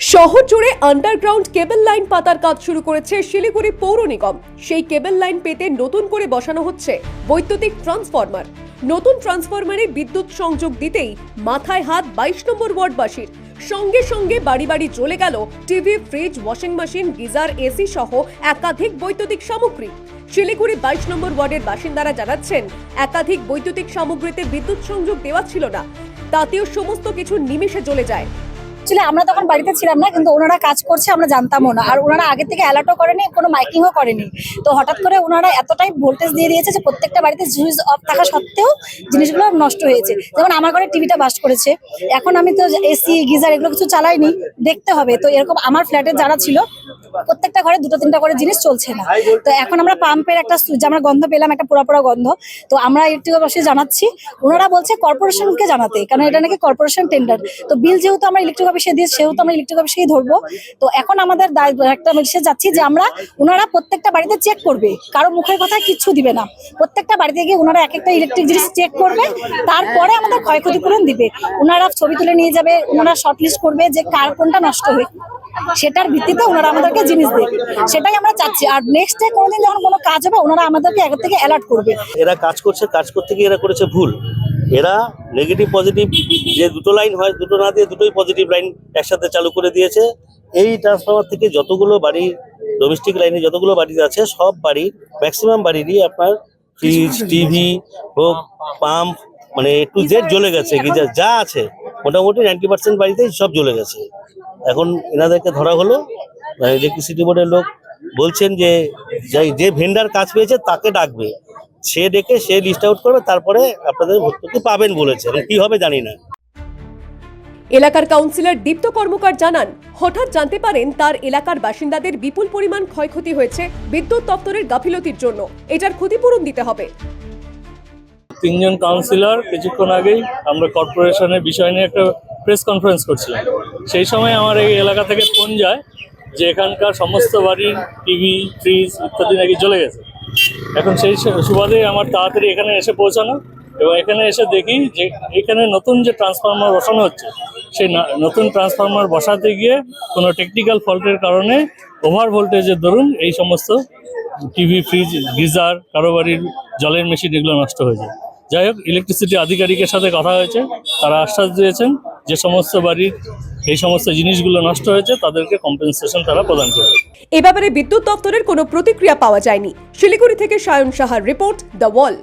শহর জুড়ে আন্ডারগ্রাউন্ড কেবল লাইন পাতার কাজ শুরু করেছে শিলিগুড়ি পৌর নিগম। সেই কেবল লাইন পেতে নতুন করে বসানো হচ্ছে বৈদ্যুতিক ট্রান্সফরমার নতুন ট্রান্সফরমারে বিদ্যুৎ সংযোগ দিতেই মাথায় হাত বাইশ নম্বর ওয়ার্ডবাসীর। সঙ্গে সঙ্গে বাড়ি বাড়ি চলে গেল TV fridge washing machine geyser AC সহ একাধিক বৈদ্যুতিক সামগ্রী। শিলিগুড়ি বাইশ নম্বর ওয়ার্ডের বাসিন্দারা জানাচ্ছেন, একাধিক বৈদ্যুতিক সামগ্রীতে বিদ্যুৎ সংযোগ দেওয়া ছিল না। তাতেও সমস্ত কিছু নিমেষে চলে যায়। অ্যাকচুয়ালি আমরা তখন বাড়িতে ছিলাম না, কিন্তু ওনারা কাজ করছে, আমরা জানতামও না। আর ওনারা আগে থেকে অ্যালার্টও করেনি, কোনো মাইকিংও করেনি। তো হঠাৎ করে ওনারা এতটাই ভোল্টেজ দিয়ে দিয়েছে যে প্রত্যেকটা বাড়িতে সুইচ অফ থাকা সত্ত্বেও জিনিসগুলো নষ্ট হয়েছে। যেমন আমার ঘরে টিভিটা বাস্ট করেছে। এখন আমি তো এসি গিজার এগুলো কিছু চালাইনি, দেখতে হবে। তো এরকম আমার ফ্ল্যাটের যারা ছিল প্রত্যেকটা ঘরে দুটো তিনটা করে জিনিস চলছে না। তো এখন আমরা পাম্পের একটা আমরা গন্ধ পেলাম একটা পোড়া পোড়া গন্ধ তো আমরা ইলেকট্রিক অফিসে জানাচ্ছি। ওনারা বলছে কর্পোরেশনকে জানাতে কারণ এটা নাকি কর্পোরেশন টেন্ডার তো বিল যেহেতু আমরা ইলেকট্রিক অফিসে দিই সেহেতু আমরা ইলেকট্রিক অফিসেই ধরবো। তো এখন আমাদের একটা মেসেজ যাচ্ছি যে আমরা ওনারা প্রত্যেকটা বাড়িতে চেক করবে। কারও মুখের কথা কিচ্ছু দিবে না। প্রত্যেকটা বাড়িতে গিয়ে ওনারা এক একটা ইলেকট্রিক জিনিস চেক করবে তারপরে আমাদের ক্ষয়ক্ষতি পূরণ দিবে। ওনারা ছবি তুলে নিয়ে যাবে ওনারা শর্ট লিস্ট করবে যে কার কোনটা নষ্ট হয়ে সেটার ভিত্তিতে ওনারা আমাদেরকে জিনিস দেবে সেটাই আমরা চাচ্ছি। আর নেক্সট ডে কোনোদিন যখন কোনো কাজ হবে ওনারা আমাদেরকে আগে থেকে অ্যালার্ট করবে। এরা কাজ করছে কাজ করতে গিয়ে এরা করেছে ভুল। এরা নেগেটিভ পজিটিভ যে দুটো লাইন হয় দুটো না দিয়ে দুটোই পজিটিভ লাইন একসাথে চালু করে দিয়েছে। এই ট্রান্সফরমার থেকে যতগুলো বাড়ির ডোমেস্টিক লাইনে যতগুলো বাড়ি আছে সব বাড়ির ম্যাক্সিমাম বাড়িরই আপনার ফ্রিজ টিভি হোক পাম্প মানে একটু জেড জ্বলে গেছে গিজার যা আছে মোটামুটি নাইনটি পার্সেন্ট বাড়িতেই সব জ্বলে গেছে। এখন এনাদেরকে ধরা হলো ইলেকট্রিসিটি বোর্ডের লোক বলছেন যে যে ভেন্ডার কাজ পেয়েছে তাকে ডাকবে। সে ডেকে সে লিস্ট আউট করবে তারপরে আপনাদের ভর্তুকি পাবেন বলেছে। এবং কি হবে জানি না। এলাকার কাউন্সিলর দীপ্ত কর্মকার জানান হঠাৎ জানতে পারেন তার এলাকার বাসিন্দাদের বিপুল পরিমাণ ক্ষয়ক্ষতি হয়েছে বিদ্যুৎ দপ্তরের গাফিলতির জন্য। এটার ক্ষতিপূরণ দিতে হবে। তিনজন কাউন্সিলর কিছুক্ষণ আগেই আমরা কর্পোরেশনের বিষয় নিয়ে একটা প্রেস কনফারেন্স করছিলাম। সেই সময় আমার এই এলাকা থেকে ফোন যায় যে এখানকার সমস্ত বাড়ির টিভি ফ্রিজ ইত্যাদি নাকি চলে গেছে। এখন সেই সুবাদে আমার তাড়াতাড়ি এখানে এসে পৌঁছানো এবং এখানে এসে দেখি যে এখানে নতুন যে ট্রান্সফরমার বসানো হচ্ছে, সেই নতুন ট্রান্সফরমার বসাতে গিয়ে কোনো টেকনিক্যাল ফল্টের কারণে ওভার ভোল্টেজের দরুন এই সমস্ত টিভি ফ্রিজ গিজার কারও বাড়ির জলের মেশিন এগুলো নষ্ট হয়ে যায়। যাই হোক ইলেকট্রিসিটি আধিকারিকের সাথে কথা হয়েছে, তারা আশ্বাস দিয়েছেন যে সমস্ত বাড়ির এই সমস্ত জিনিসগুলো নষ্ট হয়েছে, তাদেরকে কম্পেনসেশন তারা প্রদান করবে। এ ব্যাপারে বিদ্যুৎ দপ্তরের কোনো প্রতিক্রিয়া পাওয়া যায়নি। শিলিগুড়ি থেকে সায়ন সাহার রিপোর্ট, দ্য ওয়াল।